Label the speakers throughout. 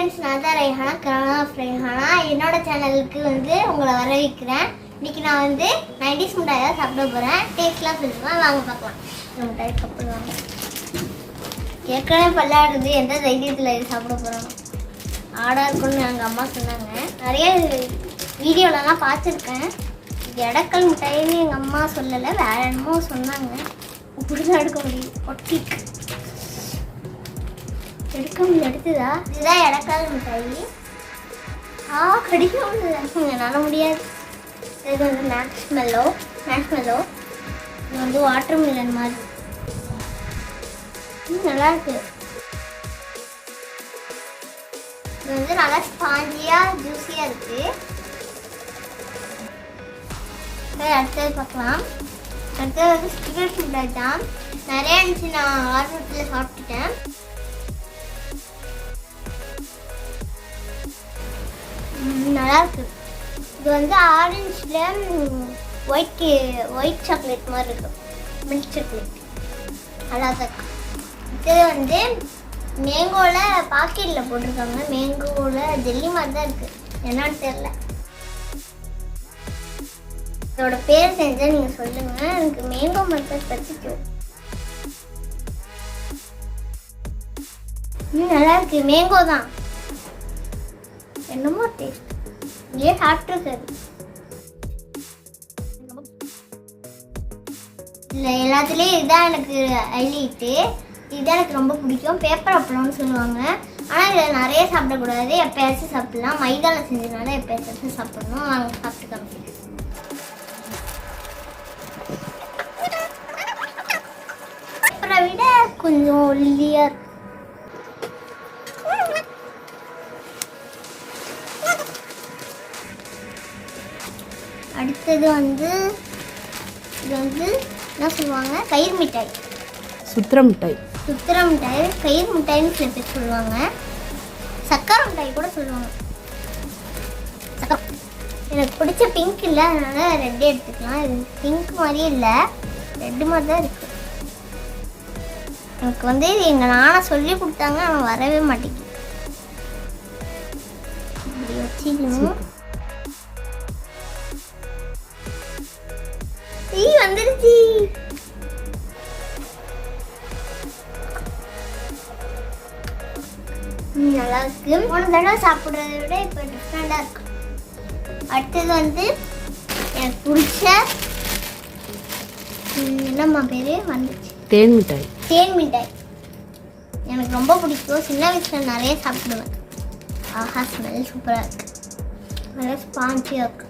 Speaker 1: Friends நான் தான் Rehana corona Rehana என்னோட சேனலுக்கு வந்து உங்களை வரவேற்கிறேன். இன்னைக்கு நான் வந்து நைன்டிஸ் மிட்டாய் தான் சாப்பிட போகிறேன் டேஸ்ட்லாம் சொல்லுவேன் வாங்க பார்க்கலாம். இந்த மிட்டாய் சாப்பிடுவாங்க ஏற்கனவே பல்லாடுறது எந்த தைரியத்தில் இது சாப்பிட போகிறோம் ஆடாக இருக்கும்னு எங்கள் அம்மா சொன்னாங்க. நிறைய வீடியோலலாம் பார்த்துருக்கேன். இது எடக்கல் மிட்டாயின்னு எங்கள் அம்மா சொல்லலை வேற என்னமோ சொன்னாங்க. இப்படி தான் எடுக்க முடியும் ஒட்டிக்கு. எடுக்க எடுத்துதா? இதுதான் எடக்கால் மிட்டாயி. ஆ கடிக்க முடியல என்னால் முடியாது. இது வந்து மேக்ஸ் மெல்லோ மேக்ஸ் மெல்லோ இது வந்து வாட்டர் மில்லன் மாதிரி. ம், நல்லா இருக்கு. இது வந்து நல்லா ஸ்பாஞ்சியாக ஜூஸியாக இருக்கு. அடுத்தது பார்க்கலாம். அடுத்தது வந்து ஸ்டிக்கர் ஃபுட் தான். நிறைய இருந்துச்சு நான் ஆர்வத்தில் சாப்பிட்டுட்டேன். ம், நல்லா இருக்கு இது வந்து ஆரஞ்சில் ஒயிட் ஒயிட் சாக்லேட் மாதிரி இருக்கும். மில்க் சாக்லேட் நல்லா தான் இருக்கு. இது வந்து மேங்கோவில் பாக்கெட்டில் போட்டிருக்காங்க. மேங்கோவில் ஜெல்லி மாதிரி தான் இருக்குது என்னன்னு தெரில இதோட பேர் தெரிஞ்சால் நீங்கள் சொல்லுங்கள் எனக்கு மேங்கோ மட்டும் பற்றிக்கும் ம் நல்லா இருக்கு மேங்கோ தான். என்னமோ டேஸ்ட் இங்கே சாப்பிட்ருக்காரு இல்லை எல்லாத்துலேயும் இதுதான் எனக்கு ஹைலைட்டு இதுதான் எனக்கு ரொம்ப பிடிக்கும். பேப்பர் அப்பளம்னு சொல்லுவாங்க. ஆனால் இதில் நிறைய சாப்பிடக்கூடாது. எப்பயாச்சும் சாப்பிடலாம். மைதாவில் செஞ்சதுனால எப்பயாச்சும் சாப்பிடணும். நாங்கள் சாப்பிட்டு காமிக்கிறேன் பேப்பரை விட கொஞ்சம் ஒல்லியாக இருக்கும். அடுத்தது வந்து இது வந்து என்ன சொல்லுவாங்க? கயிறு மிட்டாய்.
Speaker 2: சுத்திர மிட்டாய்.
Speaker 1: சுத்திர மிட்டாய் கயிறு மிட்டாய்னு சில பேர் சொல்லுவாங்க. சக்கரை மிட்டாய் கூட சொல்லுவாங்க. எனக்கு பிடிச்ச பிங்க் இல்லை அதனால ரெட்டே எடுத்துக்கலாம். இது பிங்க் மாதிரியே இல்லை ரெட்டு மாதிரி தான் இருக்கு. எனக்கு வந்து எங்கள் நானா சொல்லி கொடுத்தாங்க ஆனால் வரவே மாட்டேங்குது. நல்லா இருக்கு போன தடவை சாப்பிட்றத விட இப்போ டிஃப்ரெண்டாக இருக்கு. அடுத்தது வந்து எனக்கு பிடிச்ச என்னம்மா பேர்? வந்துச்சு.
Speaker 2: தேன் மிட்டாய்.
Speaker 1: தேன் மிட்டாய். எனக்கு ரொம்ப பிடிக்கும். சின்ன வயசில் நிறைய சாப்பிடுவேன். ஆஹா ஸ்மெல் சூப்பராக இருக்கு. நல்லா ஸ்பான்ச்சியாக இருக்கு.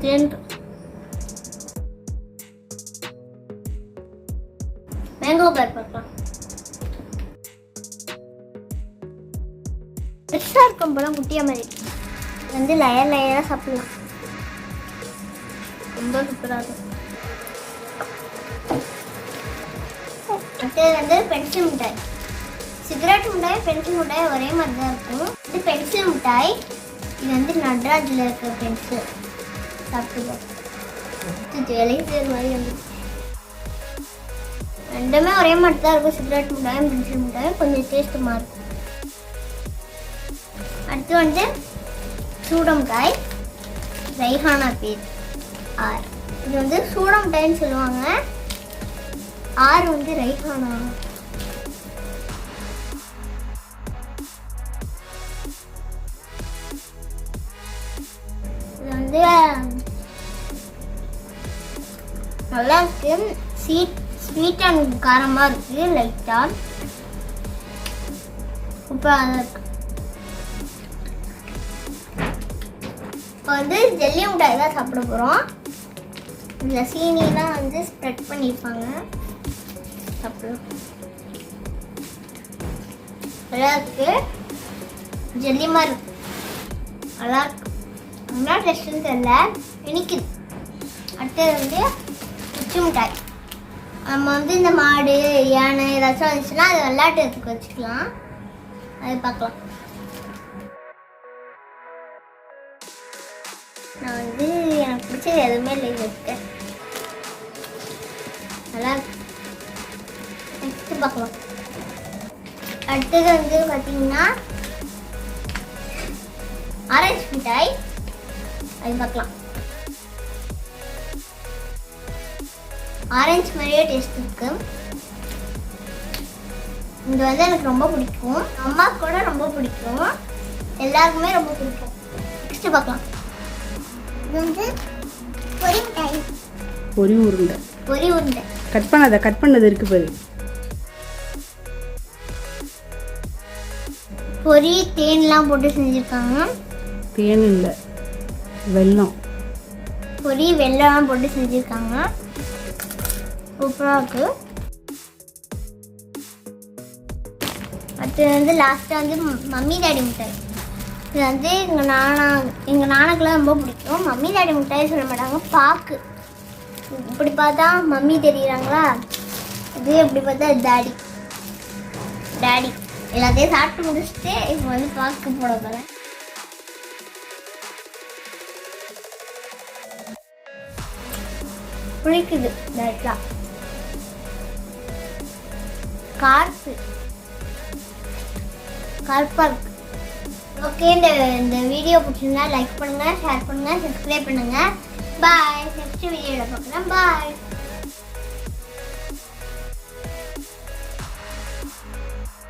Speaker 1: தேன் மேங்கோ பேர் போல குட்டியாக மாதிரி. வந்து லயர் லயராக சாப்பிடலாம். ரொம்ப சூப்பராக இருக்கும் அடுத்தது வந்து பென்சில் மிட்டாய். சிகரெட் மிட்டாய் பென்சில் மிட்டாய் ஒரே மாதிரி தான் இருக்கும். இது பென்சில் மிட்டாய். இது வந்து நட்ராஜில் இருக்கிற பென்சில். சாப்பிட்டு விளையுது மாதிரி வந்து. ரெண்டுமே ஒரே மாதிரி தான் இருக்கும். சிகரெட் மிட்டாயும் பென்சில் மிட்டாயும். கொஞ்சம் டேஸ்ட் மாறும். அடுத்து வந்து சூடமிட்டாய் ரைஹானா பேர் ஆர். இது வந்து சூடமிட்டாய்னு சொல்லுவாங்க. ஆர் வந்து ரைஹானா. இது வந்து நல்லா இருக்கு. ஸ்வீட் ஸ்வீட் அண்ட் காரமாக இருக்கு லைட்டாக இப்போ இப்போ வந்து ஜெல்லி மிட்டாய் தான் சாப்பிட போகிறோம் இந்த சீனிலாம் வந்து ஸ்ப்ரெட் பண்ணியிருப்பாங்க. சாப்பிடலாம். நல்லா இருக்கு ஜெல்லி மாதிரி நல்லா இருக்கு நல்லா டெஸ்ட்டுன்னு தெரியல. இனிக்குது. அடுத்தது வந்து குச்சி மிட்டாய். நம்ம வந்து இந்த மாடு யானை ஏதாச்சும் வந்துச்சுன்னா அது விளையாட்டுறதுக்கு வச்சுக்கலாம். அது பார்க்கலாம். நான் வந்து எனக்கு பிடிச்சது எதுவுமே இல்லை இருக்கு நல்லா நெக்ஸ்ட்டு பார்க்கலாம். அடுத்தது வந்து பார்த்தீங்கன்னா ஆரஞ்சு மிட்டாய். அது பார்க்கலாம். ஆரஞ்சு மாதிரியே டேஸ்ட் இருக்கு. இது வந்து எனக்கு ரொம்ப பிடிக்கும். அம்மா கூட ரொம்ப பிடிக்கும். எல்லாருக்குமே ரொம்ப பிடிக்கும். நெக்ஸ்ட் பார்க்கலாம். இது வந்து பொரி மிட்டாய்
Speaker 2: பொரி உருண்டை.
Speaker 1: பொரி உருண்டை.
Speaker 2: கட் பண்ணாத கட் பண்ணது இருக்கு பாரு.
Speaker 1: பொரி தேன்லாம் போட்டு செஞ்சுருக்காங்க.
Speaker 2: தேன் இல்லை வெல்லம்.
Speaker 1: பொரி வெள்ளம்லாம் போட்டு செஞ்சுருக்காங்க. சூப்பராக இருக்கு. அடுத்து வந்து லாஸ்ட்டாக வந்து மம்மி டாடி மிட்டாய் இது வந்து எங்கள் நானா எங்கள் நானுக்கெல்லாம் ரொம்ப பிடிக்கும். மம்மி டாடி முட்டாயே சொல்ல மாட்டாங்க. பாக்கு. இப்படி பார்த்தா மம்மி தெரியுறாங்களா? இது இப்படி பார்த்தா டாடி. டாடி. எல்லாத்தையும் சாப்பிட்டு முடிச்சுட்டு இப்போ வந்து பாக்கு போட போகிறேன் புளிக்குது லைட்டாக கார்ப்பு. கருப்பாக இருக்கு. ஓகே இந்த இந்த வீடியோ பிடிச்சிருந்தா லைக் பண்ணுங்க ஷேர் பண்ணுங்க சப்ஸ்கிரைப் பண்ணுங்க. பாய் நெக்ஸ்ட் வீடியோவில் பார்க்கலாம். பாய்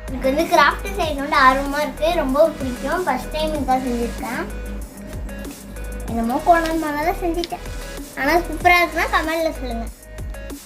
Speaker 1: எனக்கு வந்து கிராஃப்ட் செய்யணும்னு ஆர்வமாக இருக்குது ரொம்ப பிடிக்கும். ஃபஸ்ட் டைம் இதான் செஞ்சுருக்கேன். என்னமோ கோணல் மணலாம் செஞ்சுட்டேன். ஆனால் சூப்பராக இருக்குன்னா கமெண்டில் சொல்லுங்கள்